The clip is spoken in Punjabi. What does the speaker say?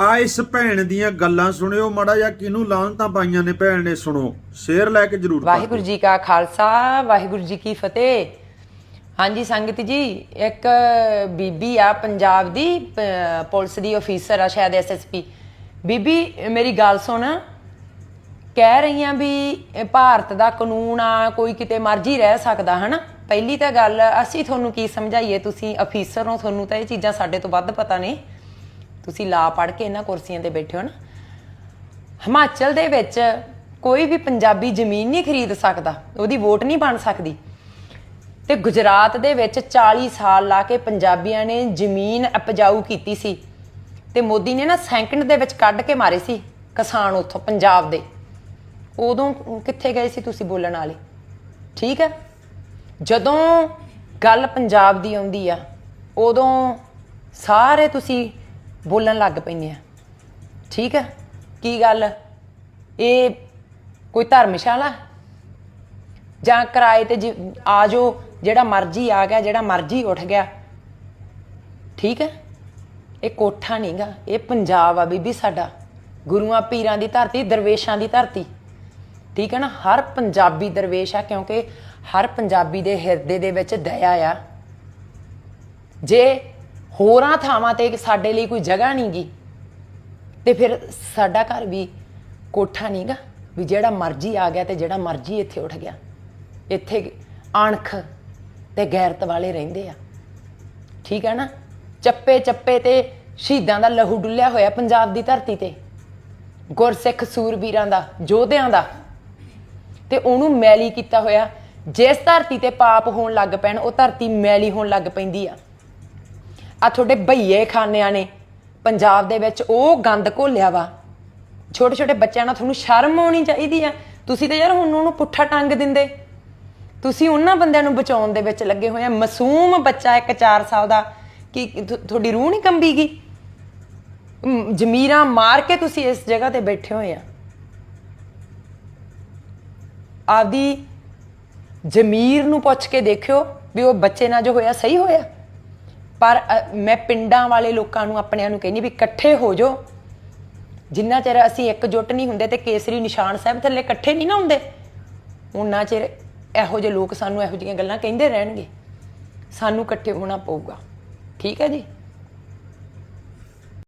ਆ ਇਸ ਭੈਣ ਦੀਆਂ ਗੱਲਾਂ ਸੁਣਿਓ, ਮੜਾ ਜਾਂ ਕਿਹਨੂੰ ਲਾਹਨਤਾਂ ਪਾਈਆਂ ਨੇ ਭੈਣ ਨੇ, ਸੁਣੋ। ਸ਼ੇਅਰ ਲੈ ਕੇ ਜਰੂਰ ਵਾਹਿਗੁਰੂ ਜੀ ਕਾ ਖਾਲਸਾ, ਵਾਹਿਗੁਰੂ ਜੀ ਕੀ ਫਤਿਹ। ਹਾਂਜੀ, ਸੰਗਤ ਜੀ, ਇੱਕ ਬੀਬੀ ਆ ਪੰਜਾਬ ਦੀ ਪੁਲਿਸ ਦੀ ਅਫੀਸਰ ਆ ਸ਼ਾਇਦ ਐਸਐਸਪੀ ਬੀਬੀ, ਮੇਰੀ ਗੱਲ ਸੁਣ। ਕਹਿ ਰਹੀ ਰਹੀਆਂ ਵੀ ਭਾਰਤ ਦਾ ਕਾਨੂੰਨ ਆ, ਕੋਈ ਕਿਤੇ ਮਰਜ਼ੀ ਰਹਿ ਸਕਦਾ, ਹਨਾ? ਪਹਿਲੀ ਤਾਂ ਗੱਲ, ਅਸੀਂ ਤੁਹਾਨੂੰ ਕੀ ਸਮਝਾਈਏ? ਤੁਸੀਂ ਅਫੀਸਰ ਹੋ, ਤੁਹਾਨੂੰ ਤਾਂ ਇਹ ਚੀਜ਼ਾਂ ਸਾਡੇ ਤੋਂ ਵੱਧ ਪਤਾ ਨੇ। ਤੁਸੀਂ ਲਾ ਪੜ ਕੇ ਇਹਨਾਂ ਕੁਰਸੀਆਂ ਤੇ ਬੈਠੇ ਹੋ ਨਾ, ਹਿਮਾਚਲ ਦੇ ਵਿੱਚ ਕੋਈ ਵੀ ਪੰਜਾਬੀ ਜ਼ਮੀਨ ਨਹੀਂ ਖਰੀਦ ਸਕਦਾ, ਉਹਦੀ ਵੋਟ ਨਹੀਂ ਬਣ ਸਕਦੀ। ਤੇ ਗੁਜਰਾਤ ਦੇ ਵਿੱਚ 40 ਸਾਲ ਲਾ ਕੇ ਪੰਜਾਬੀਆਂ ਨੇ ਜ਼ਮੀਨ ਉਪਜਾਊ ਕੀਤੀ ਸੀ ਤੇ ਮੋਦੀ ਨੇ ਨਾ ਸੈਕਿੰਡ ਦੇ ਵਿੱਚ ਕੱਢ ਕੇ ਮਾਰੇ ਸੀ ਕਿਸਾਨ ਉੱਥੋਂ ਪੰਜਾਬ ਦੇ। ਉਦੋਂ ਕਿੱਥੇ ਗਏ ਸੀ ਤੁਸੀਂ ਬੋਲਣ ਵਾਲੇ? ਠੀਕ ਹੈ? ਜਦੋਂ ਗੱਲ ਪੰਜਾਬ ਦੀ ਆਉਂਦੀ ਆ, ਉਦੋਂ ਸਾਰੇ ਤੁਸੀਂ ਬੋਲਣ ਲੱਗ ਪੈਂਦੇ ਆ ਠੀਕ ਹੈ? ਕੀ ਗੱਲ? ਇਹ ਕੋਈ ਧਰਮਸ਼ਾਲਾ? ਜਾਂ ਕਿਰਾਏ ਤੇ ਜਿ- ਆ ਜਾਓ ਜਿਹੜਾ ਮਰਜ਼ੀ ਆ ਗਿਆ, ਜਿਹੜਾ ਮਰਜ਼ੀ ਉੱਠ ਗਿਆ। ਠੀਕ ਹੈ? ਇਹ ਕੋਠਾ ਨਹੀਂਗਾ ਇਹ ਪੰਜਾਬ ਆ ਬੀਬੀ ਸਾਡਾ। ਗੁਰੂਆਂ ਪੀਰਾਂ ਦੀ ਧਰਤੀ, ਦਰਵੇਸ਼ਾਂ ਦੀ ਧਰਤੀ। ਠੀਕ ਹੈ ਨਾ? ਹਰ ਪੰਜਾਬੀ ਦਰਵੇਸ਼ ਆ, ਕਿਉਂਕਿ ਹਰ ਪੰਜਾਬੀ ਦੇ ਹਿਰਦੇ ਦੇ ਵਿੱਚ ਦਇਆ ਆ। ਜੇ ਹੋਰਾਂ ਥਾਵਾਂ ਤੇ ਸਾਡੇ ਲਈ ਕੋਈ ਜਗ੍ਹਾ ਨਹੀਂਗੀ ਤੇ ਫਿਰ ਸਾਡਾ ਘਰ ਵੀ ਕੋਠਾ ਨਹੀਂਗਾ ਵੀ ਜਿਹੜਾ ਮਰਜ਼ੀ ਆ ਗਿਆ ਤੇ ਜਿਹੜਾ ਮਰਜ਼ੀ ਇੱਥੇ ਉੱਠ ਗਿਆ। ਇੱਥੇ ਅਣਖ ਤੇ ਗੈਰਤ ਵਾਲੇ ਰਹਿੰਦੇ ਆ। ਠੀਕ ਹੈ ਨਾ? ਚੱਪੇ ਚੱਪੇ ਤੇ ਸ਼ਹੀਦਾਂ ਦਾ ਲਹੂ ਡੁੱਲਿਆ ਹੋਇਆ ਪੰਜਾਬ ਦੀ ਧਰਤੀ ਤੇ। ਗੁਰਸਿੱਖ ਸੂਰਬੀਰਾਂ ਦਾ ਯੋਧਿਆਂ ਦਾ। ਤੇ ਉਹਨੂੰ ਮੈਲੀ ਕੀਤਾ ਹੋਇਆ, ਜਿਸ ਧਰਤੀ ਤੇ ਪਾਪ ਹੋਣ ਲੱਗ ਪੈਣ, ਉਹ ਧਰਤੀ ਮੈਲੀ ਹੋਣ ਲੱਗ ਪੈਂਦੀ ਆ। ਆ ਤੁਹਾਡੇ ਭਈਏ ਖਾਨਿਆਂ ਨੇ ਪੰਜਾਬ ਦੇ ਵਿੱਚ ਉਹ ਗੰਦ ਘੋਲਿਆ ਵਾ। ਛੋਟੇ ਛੋਟੇ ਬੱਚਿਆਂ ਨਾਲ ਤੁਹਾਨੂੰ ਸ਼ਰਮ ਆਉਣੀ ਚਾਹੀਦੀ ਆ। ਤੁਸੀਂ ਤਾਂ ਯਾਰ ਹੁਣ ਉਹਨੂੰ ਪੁੱਠਾ ਟੰਗ ਦਿੰਦੇ। ਤੁਸੀਂ ਉਹਨਾਂ ਬੰਦਿਆਂ ਨੂੰ ਬਚਾਉਣ ਦੇ ਵਿੱਚ ਲੱਗੇ ਹੋਏ ਆ। ਮਾਸੂਮ ਬੱਚਾ ਇੱਕ 4 ਸਾਲ ਦਾ ਕਿ ਤੁਹਾਡੀ ਰੂਹ ਨਹੀਂ ਕੰਬੀਗੀ ਮ, ਜ਼ਮੀਰਾਂ ਮਾਰ ਕੇ ਤੁਸੀਂ ਇਸ ਜਗ੍ਹਾ ਤੇ ਬੈਠੇ ਹੋਏ ਆ। ਆਪਦੀ ਜ਼ਮੀਰ ਨੂੰ ਪੁੱਛ ਕੇ ਦੇਖਿਓ ਵੀ ਉਹ ਬੱਚੇ ਨਾਲ ਜੋ ਹੋਇਆ ਸਹੀ ਹੋਇਆ। ਪਰ ਅ, ਮੈਂ ਪਿੰਡਾਂ ਵਾਲੇ ਲੋਕਾਂ ਨੂੰ ਆਪਣਿਆਂ ਨੂੰ ਕਹਿੰਦੀ ਵੀ ਇਕੱਠੇ ਹੋ ਜਾਓ। ਜਿੰਨਾ ਚਿਰ ਅਸੀਂ ਇਕਜੁੱਟ ਨਹੀਂ ਹੁੰਦੇ ਤੇ ਕੇਸਰੀ ਨਿਸ਼ਾਨ ਸਾਹਿਬ ਥੱਲੇ ਇਕੱਠੇ ਨਹੀਂ ਨਾ ਹੁੰਦੇ ਉਹਨਾਂ ਚਿਰ ਇਹੋ ਜਿਹੇ ਲੋਕ ਸਾਨੂੰ ਇਹੋ ਜਿਹੀਆਂ ਗੱਲਾਂ ਕਹਿੰਦੇ ਰਹਿਣਗੇ। ਸਾਨੂੰ ਇਕੱਠੇ ਹੋਣਾ ਪਊਗਾ। ਠੀਕ ਹੈ ਜੀ?